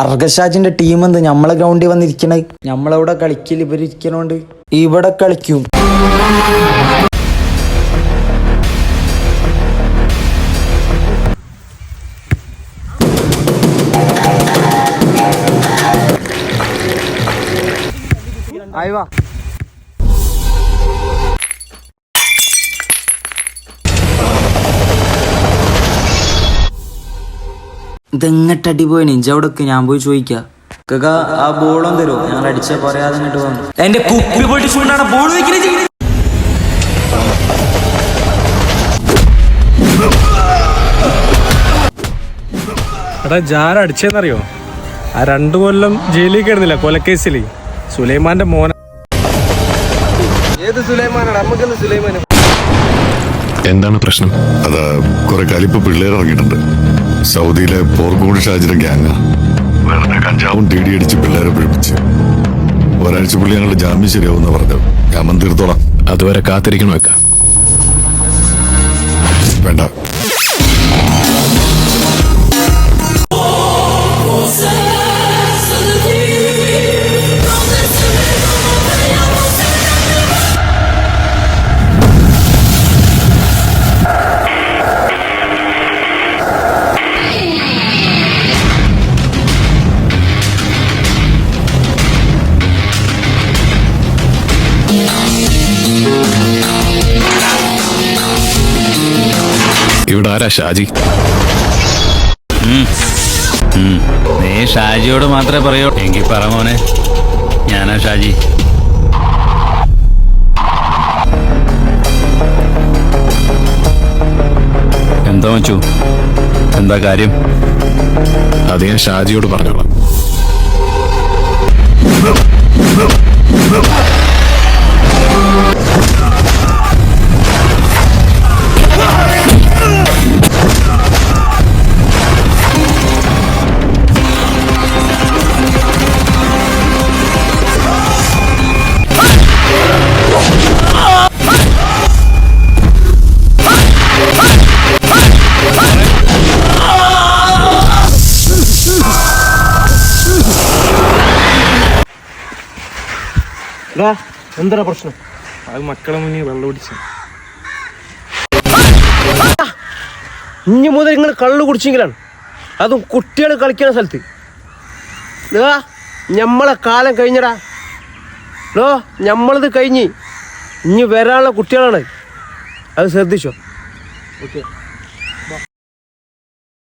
അർഗഷാജിന്റെ team എന്ത്? നമ്മളെ ഗ്രൗണ്ടിൽ വന്നിരിക്കണേ. നമ്മളവിടെ കളിക്കൽ ഇവരിക്കണോണ്ട് ഇവിടെ കളിക്കും. ആയിവാ ഇതെങ്ങട്ടടി അടിപോയി നിഞ്ച ഞാൻ പോയി ചോദിക്കാം. കക ആ ബോളും തരുമോ ഞങ്ങൾ അടിച്ച പറയാതെ ഇങ്ങോട്ട് വന്നു. എന്റെ കുപ്പി പൊട്ടി ചൂണ്ടാണ് ബോൾ വെക്കുന്നത് എടാ ജാര അടിച്ചെന്നറിയോ? ആ രണ്ടു കൊല്ലം ജയിലിൽ കിടന്നില്ല കൊലക്കേസിൽ സുലൈമാന്റെ മോന. ഏത് സുലൈമാനാണ്? നമുക്കെന്ന് സുലൈമാൻ എന്താണ് പ്രശ്നം? അത് കുറെ കലിപ്പ് പിള്ളേർ ഇറങ്ങിയിട്ടുണ്ട്. സൗദിയിലെ പോർക്കോട് ഷാജിന്റെ ഗ്യാങ് വെറുതെ കഞ്ചാവും ടി ഡി അടിച്ച് പിള്ളേരെ പിടിപ്പിച്ച്. ഒരാഴ്ച പുള്ളി ഞങ്ങളുടെ ജാമ്യം ശരിയാവുന്ന പറഞ്ഞു ഞാൻ തീർത്തോളാം അതുവരെ കാത്തിരിക്കണോ വേണ്ട. ഇവിടെ ആരാ ഷാജി? നീ ഷാജിയോട് മാത്രമേ പറയൂ. എങ്കിൽ പറ മോനെ. ഞാനാ ഷാജി. എന്താ വെച്ചു എന്താ കാര്യം? അത് ഞാൻ ഷാജിയോട് പറഞ്ഞോളാം. എന്താ പ്രശ്നം? അത് മക്കളെ മുന്നിൽ വെള്ളം ഓടിച്ച ഇനി മുതൽ നിങ്ങൾ കള്ളു കുടിച്ചെങ്കിലാണ്. അതും കുട്ടികൾ കളിക്കുന്ന സ്ഥലത്ത്. ഇതാ ഞമ്മളെ കാലം കഴിഞ്ഞടാ. ലോ ഞമ്മളത് കഴിഞ്ഞ് ഇനി വരാനുള്ള കുട്ടികളാണ്. അത് ശ്രദ്ധിച്ചോ? ഓക്കെ.